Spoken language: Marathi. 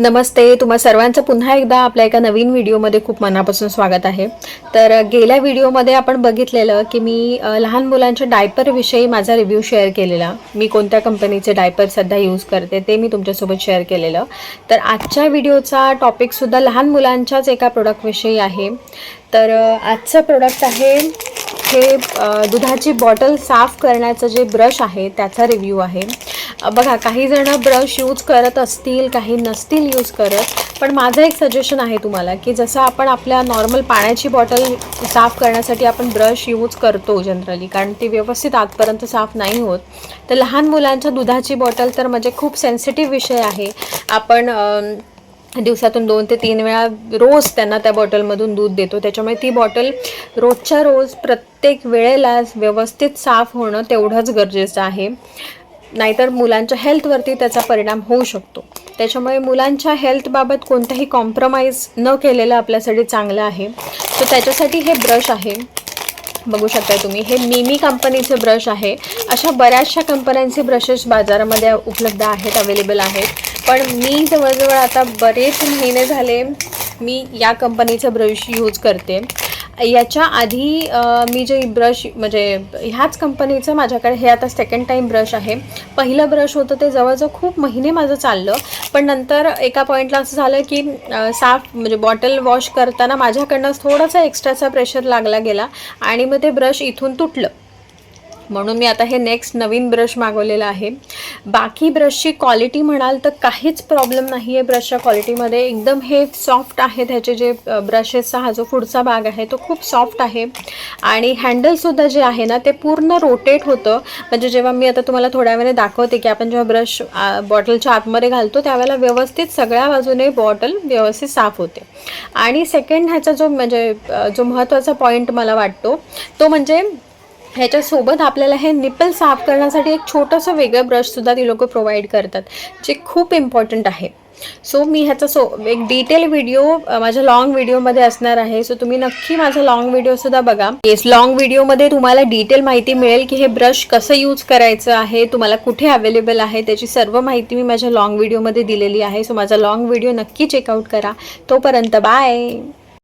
नमस्ते. तुम्हा सर्वांचं पुन्हा एकदा आपल्या एका नवीन व्हिडिओमध्ये खूप मनापासून स्वागत आहे. तर गेल्या व्हिडिओमध्ये आपण बघितलेलं की मी लहान मुलांच्या डायपरविषयी माझा रिव्ह्यू शेअर केलेला. मी कोणत्या कंपनीचे डायपर सध्या यूज करते ते मी तुमच्यासोबत शेअर केलेलं. तर आजच्या व्हिडिओचा टॉपिकसुद्धा लहान मुलांच्याच एका प्रोडक्टविषयी आहे. तर आजचं प्रोडक्ट आहे हे दुधाची बॉटल साफ करण्याचं जे ब्रश आहे त्याचा रिव्ह्यू आहे. बघा काही जण ब्रश यूज करत असतील काही नसतील यूज करत पण माझं एक सजेशन आहे तुम्हाला की जसं आपण आपल्या नॉर्मल पाण्याची बॉटल साफ करण्यासाठी आपण ब्रश यूज करतो जनरली कारण ती व्यवस्थित आतपर्यंत साफ नाही होत तर लहान मुलांच्या दुधाची बॉटल तर म्हणजे खूप सेन्सिटिव्ह विषय आहे. आपण दिवसातून दोन ते तीन वेळा रोज त्यांना त्या बॉटलमधून दूध देतो त्याच्यामुळे ती बॉटल रोजच्या रोज प्रत्येक वेळेला व्यवस्थित साफ होणं तेवढंच गरजेचं आहे. नाहीतर मुलांच्या हेल्थवरती त्याचा परिणाम होऊ शकतो. त्याच्यामुळे मुलांच्या हेल्थबाबत कोणताही कॉम्प्रमाइज न केलेलं आपल्यासाठी चांगलं आहे. तर त्याच्यासाठी हे ब्रश आहे. बघू शकता तुम्ही हे मिमी कंपनीचे ब्रश आहे. अशा बऱ्याचशा कंपन्यांचे ब्रशेस बाजारामध्ये उपलब्ध आहेत अवेलेबल आहेत. पण मी जवळजवळ आता बरेच महिने झाले मी या कंपनीचा ब्रश यूज करते. याच्या आधी मी जे ब्रश म्हणजे ह्याच कंपनीचं माझ्याकडे हे आता सेकंड टाईम ब्रश आहे. पहिलं ब्रश होतं ते जवळजवळ खूप महिने माझं चाललं. पण नंतर एका पॉईंटला असं झालं की साफ म्हणजे बॉटल वॉश करताना माझ्याकडनं थोडासा एक्स्ट्राचा प्रेशर लागला गेला आणि मग ते ब्रश इथून तुटलं. म्हणून मी आता हे नेक्स्ट नवीन ब्रश मागवलेलं आहे. बाकी ब्रशची क्वालिटी म्हणाल तर काहीच प्रॉब्लेम नाही आहे ब्रशच्या क्वालिटीमध्ये एकदम हे सॉफ्ट आहे त्याचे जे ब्रशेसचा हा जो पुढचा भाग आहे तो खूप सॉफ्ट आहे. आणि हँडलसुद्धा जे आहे ना ते पूर्ण रोटेट होतं. म्हणजे जेव्हा मी आता तुम्हाला थोड्या वेळाने दाखवते की आपण जेव्हा ब्रश बॉटलच्या आतमध्ये घालतो त्यावेळेला व्यवस्थित सगळ्या बाजूने बॉटल व्यवस्थित साफ होते. आणि सेकंड ह्याचा जो म्हणजे जो महत्त्वाचा पॉईंट मला वाटतो तो म्हणजे ह्याच्यासोबत आपल्याला हे निपल साफ करण्यासाठी एक छोटंसं वेगळं ब्रशसुद्धा ती लोक प्रोव्हाइड करतात जे खूप इम्पॉर्टंट आहे. सो मी ह्याचा सो एक डिटेल व्हिडिओ माझ्या लॉंग व्हिडिओमध्ये असणार आहे. सो तुम्ही नक्की माझा लॉंग व्हिडिओसुद्धा बघा. येस लॉंग व्हिडिओमध्ये तुम्हाला डिटेल माहिती मिळेल की हे ब्रश कसं यूज करायचं आहे तुम्हाला कुठे अवेलेबल आहे त्याची सर्व माहिती मी माझ्या लॉंग व्हिडिओमध्ये दिलेली आहे. सो माझा लॉंग व्हिडिओ नक्की चेकआउट करा. तोपर्यंत बाय